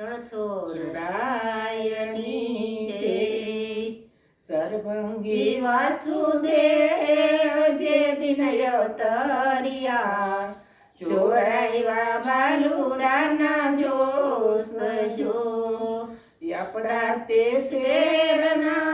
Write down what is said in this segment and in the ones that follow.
રણછોડરાયની જય સર્વંગી વાસુદેવ જે દિન અવતરિયા જોડાવ્યા બાલુડાના જોશ જો આપણા તે શેરના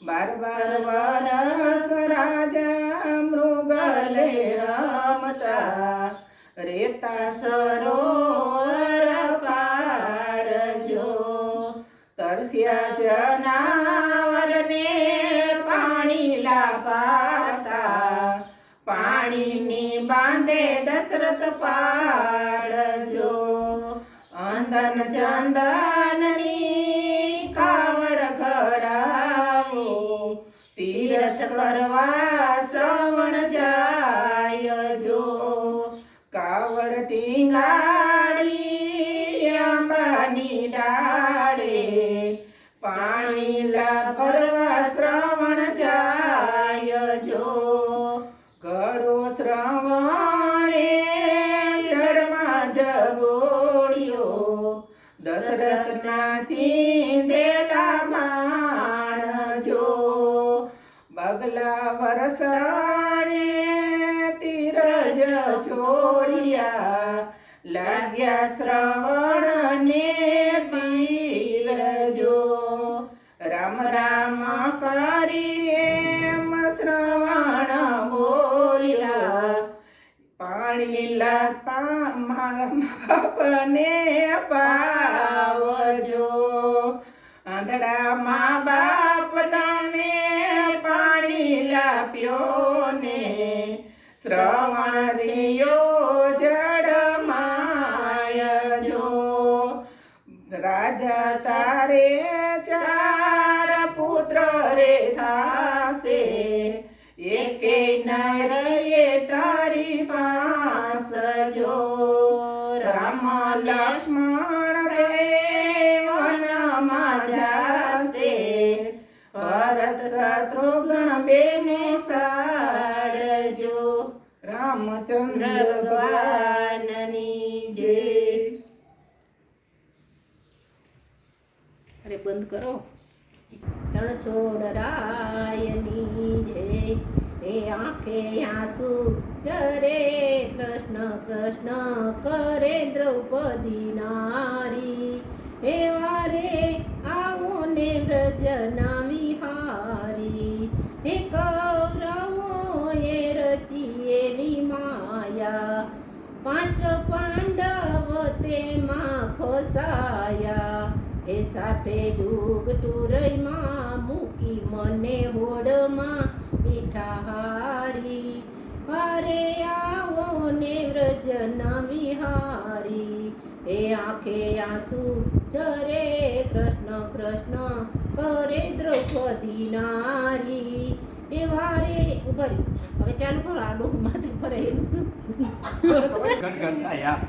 બાર બાર વરસ રાજા મૃગલે રમતા રેતા સરોવર પાર જો તરસ્યા જનાવરને પાણી લાપાતા પાણીની બાંધે દશરથ પાડજો અંદન ચંદનની કરવા શ્રવણ જાય જો. કાવડ ટીંગાડી અંબાની ડાળે પાણી લા ભરવા શ્રવણ જાય જો. ગળો શ્રવણે જડમાં જગોડ્યો દશરથના ચીંધેલા માણ જો. બગલા વરસાણે તીરજ છોડ્યા લાગ્યા શ્રવણ ને જો રામ રામ કરી એમ શ્રવણ બોલ્યા. પાણી લાતા મારા બાપને પાવજો. આંધળા મા બાપ તને લાપ્યો ને શ્રવણ રિયો જડ જો રાજા તારે ચાર પુત્ર રે થાશે. એકે ન રહે તારી પાસ જો રામ લક્ષ્મણ શત્રુઘ્ન બેને સાડજો. રામચંદ્ર ભગવાનની જય. અરે, બંધ કરો. રણછોડરાયની જય. એ આંખે આંસુ જરે કૃષ્ણ કૃષ્ણ કરે દ્રૌપદી નારી. હે વારે આવો ને વ્રજના વિહારી માયા પાંચ પાંડવ તેમાં ફસાયા. એ સાથે જુગ ટુરઈમાં મૂકી મને હોડમાં મીઠા હારી. અરે આવો ને વ્રજન વિહારી એ આંખે આંસુ જરે કૃષ્ણ કૃષ્ણ કરે દ્રૌપદી નારી. એ વારે ઉભરી હવે ચાલુ કરો આ ડોક માથે ફરે ઘટ ઘટ થાય યાર